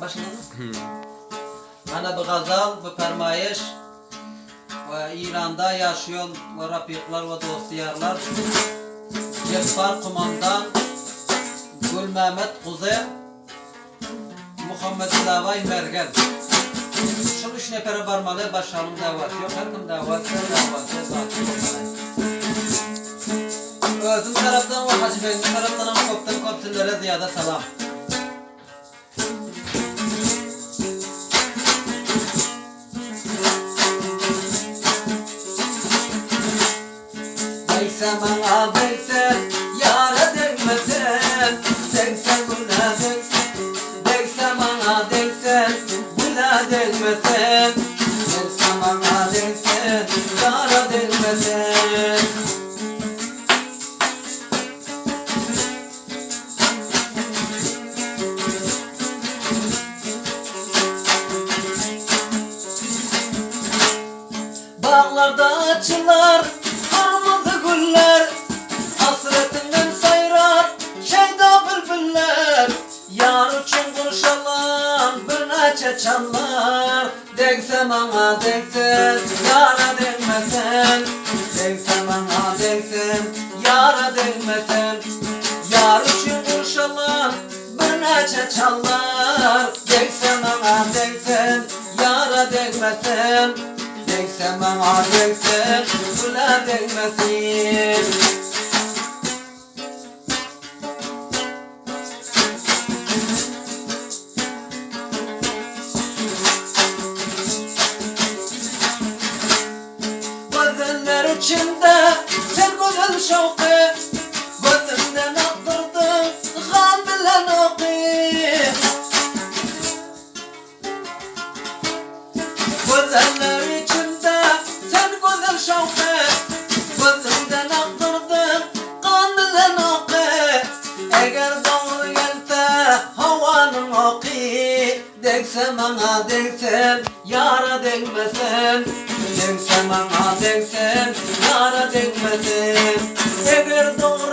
Başlayalım. Ana bu gazal, bu permayiş İran'da yaşayan ve rafikler ve dostiyarlar Cebbar Kumandan Gül Mehmet Kuzey Muhammed Lavay Mergen Şu üç nefere varmalı başlayalım davet yok her kim davet Özüm taraftan ve Hacı Bey'in taraftan ama koptan koptillere ziyade selam Değse bana değse yara değmesen Değse buna değse Değse bana değse buna değmesen Değse bana değse yara değmesen Bağlarda açılar Armadı güller. Hasretinden sayrar Şeyda bülbüller. Yar için koşalan Bir neçe çanlar Değse bana değse Yara değmesen Değse bana değse Yara değmesen Yar için koşalan Bir neçe çanlar Değse bana değse Yara değmesen Değse bana değse Güle değmesin. Gözler içinde sen güzel şevki Gözümden Değse bana değsen yara değmesen Değse bana değsen yara değmesen Eğer doğru